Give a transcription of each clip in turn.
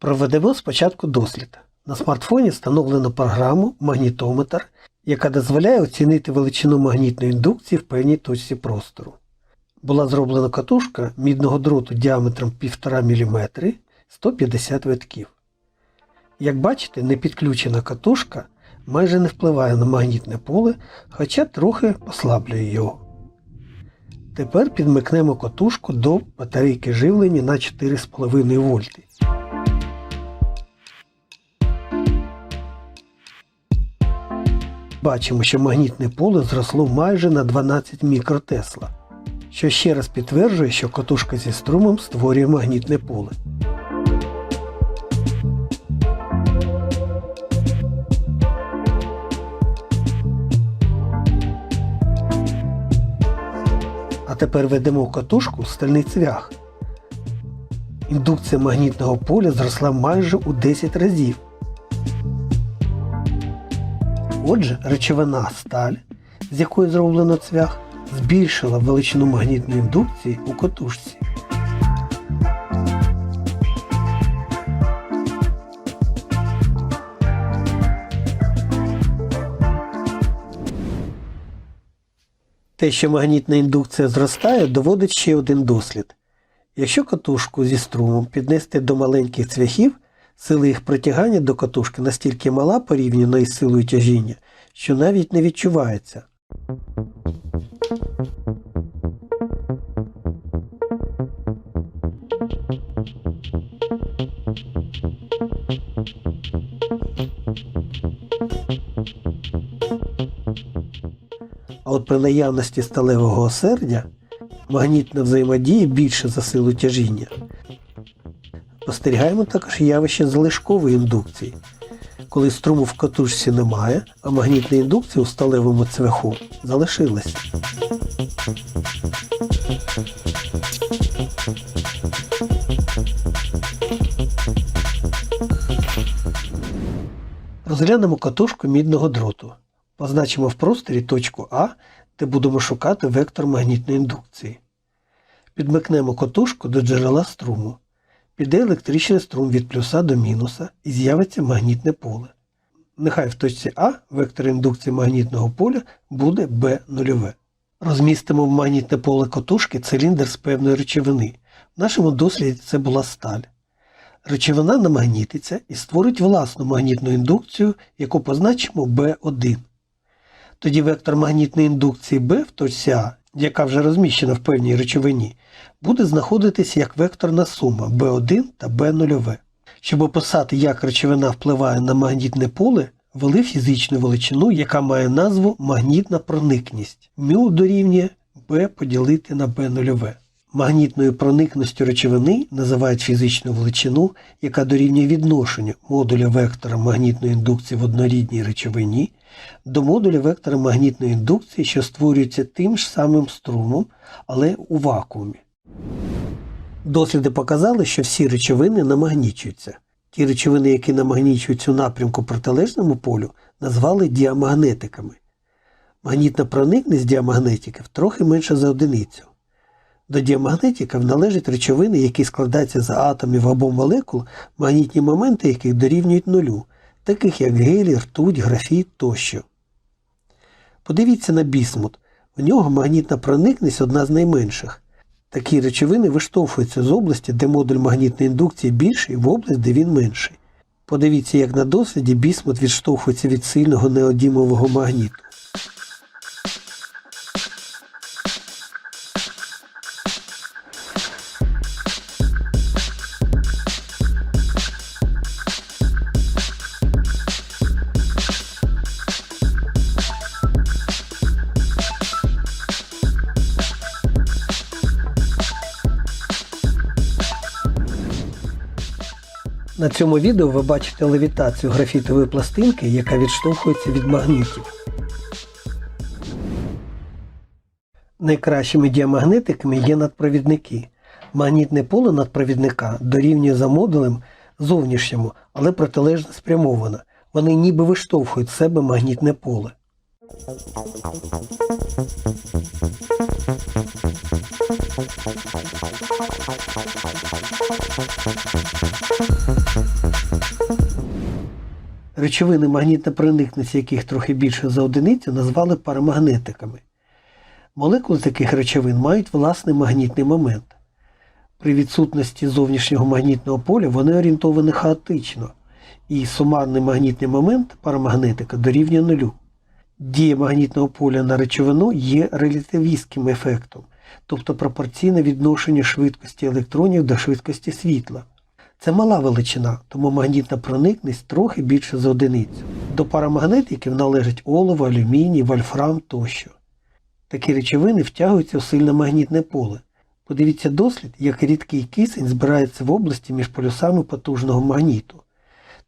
Проведемо спочатку дослід. На смартфоні встановлено програму магнітометр, яка дозволяє оцінити величину магнітної індукції в певній точці простору. Була зроблена катушка мідного дроту діаметром 1,5 мм 150 витків. Як бачите, непідключена катушка майже не впливає на магнітне поле, хоча трохи послаблює його. Тепер підмикнемо катушку до батарейки живлення на 4,5 вольти. Бачимо, що магнітне поле зросло майже на 12 мікротесла, що ще раз підтверджує, що катушка зі струмом створює магнітне поле. А тепер ведемо в катушку стальний цвях. Індукція магнітного поля зросла майже у 10 разів. Отже, речовина сталь, з якої зроблено цвях, збільшила величину магнітної індукції у катушці. Те, що магнітна індукція зростає, доводить ще один дослід. Якщо катушку зі струмом піднести до маленьких цвяхів, сила їх притягання до катушки настільки мала порівняно із силою тяжіння, що навіть не відчувається. А от при наявності сталевого осердя магнітна взаємодія більше за силу тяжіння. Спостерігаємо також явище залишкової індукції, коли струму в катушці немає, а магнітна індукція у сталевому цвяху залишилась. Розглянемо катушку мідного дроту. Позначимо в просторі точку А, де будемо шукати вектор магнітної індукції. Підмикнемо катушку до джерела струму. Піде електричний струм від плюса до мінуса і з'явиться магнітне поле. Нехай в точці А вектор індукції магнітного поля буде B0. Розмістимо в магнітне поле катушки циліндр з певної речовини. В нашому досліді це була сталь. Речовина намагнітиться і створить власну магнітну індукцію, яку позначимо B1. Тоді вектор магнітної індукції B в точці А, яка вже розміщена в певній речовині, буде знаходитися як векторна сума B1 та B0. Щоб описати, як речовина впливає на магнітне поле, ввели фізичну величину, яка має назву магнітна проникність. Мю дорівнює B поділити на B0. Магнітною проникністю речовини називають фізичну величину, яка дорівнює відношенню модуля вектора магнітної індукції в однорідній речовині до модуля вектора магнітної індукції, що створюється тим ж самим струмом, але у вакуумі. Досліди показали, що всі речовини намагнічуються. Ті речовини, які намагнічуються у напрямку протилежному полю, назвали діамагнетиками. Магнітна проникність діамагнетиків трохи менша за одиницю. До діамагнетиків належать речовини, які складаються з атомів або молекул, магнітні моменти яких дорівнюють нулю, таких як гелій, ртуть, графіт тощо. Подивіться на бісмут. В нього магнітна проникність одна з найменших. Такі речовини виштовхуються з області, де модуль магнітної індукції більший, в область, де він менший. Подивіться, як на досліді бісмут відштовхується від сильного неодімового магніту. На цьому відео ви бачите левітацію графітової пластинки, яка відштовхується від магнітів. Найкращими діамагнетиками є надпровідники. Магнітне поле надпровідника дорівнює за модулем зовнішньому, але протилежно спрямовано. Вони ніби виштовхують з себе магнітне поле. Речовини, магнітна проникність яких трохи більше за одиницю, назвали парамагнетиками. Молекули таких речовин мають власний магнітний момент. При відсутності зовнішнього магнітного поля вони орієнтовані хаотично, і сумарний магнітний момент парамагнетика дорівнює нулю. Дія магнітного поля на речовину є релятивістським ефектом, тобто пропорційне відношення швидкості електронів до швидкості світла. Це мала величина, тому магнітна проникність трохи більше за одиницю. До парамагнетиків належать олово, алюміній, вольфрам тощо. Такі речовини втягуються у сильне магнітне поле. Подивіться дослід, як рідкий кисень збирається в області між полюсами потужного магніту.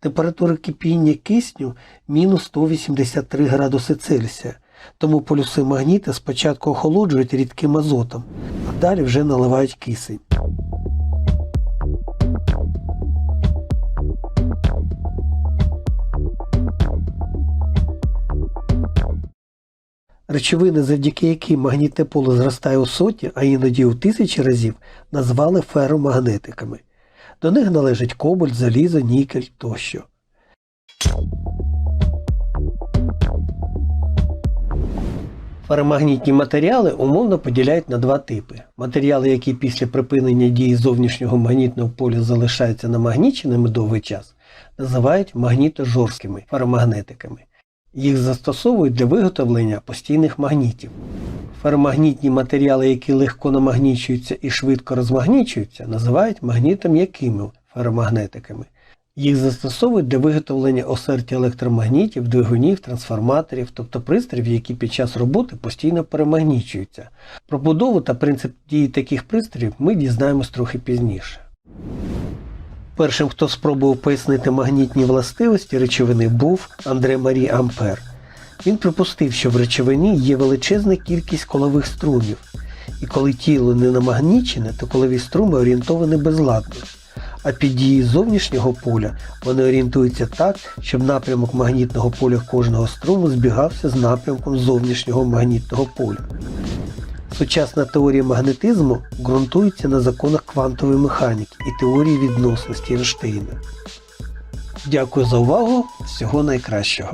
Температура кипіння кисню мінус 183 градуси Цельсія, тому полюси магніта спочатку охолоджують рідким азотом, а далі вже наливають кисень. Речовини, завдяки яким магнітне поле зростає у сотні, а іноді у тисячі разів, назвали феромагнетиками. До них належать кобальт, залізо, нікель тощо. Феромагнітні матеріали умовно поділяють на два типи. Матеріали, які після припинення дії зовнішнього магнітного поля залишаються намагніченими довгий час, називають магнітожорсткими феромагнетиками. Їх застосовують для виготовлення постійних магнітів. Феромагнітні матеріали, які легко намагнічуються і швидко розмагнічуються, називають магнітом'якими феромагнетиками. Їх застосовують для виготовлення осердя електромагнітів, двигунів, трансформаторів, тобто пристроїв, які під час роботи постійно перемагнічуються. Про будову та принцип дії таких пристроїв ми дізнаємось трохи пізніше. Першим, хто спробував пояснити магнітні властивості речовини, був Андре Марі Ампер. Він припустив, що в речовині є величезна кількість колових струмів, і коли тіло не намагнічене, то колові струми орієнтовані безладно. А під дією зовнішнього поля вони орієнтуються так, щоб напрямок магнітного поля кожного струму збігався з напрямком зовнішнього магнітного поля. Сучасна теорія магнетизму ґрунтується на законах квантової механіки і теорії відносності Ейнштейна. Дякую за увагу. Всього найкращого.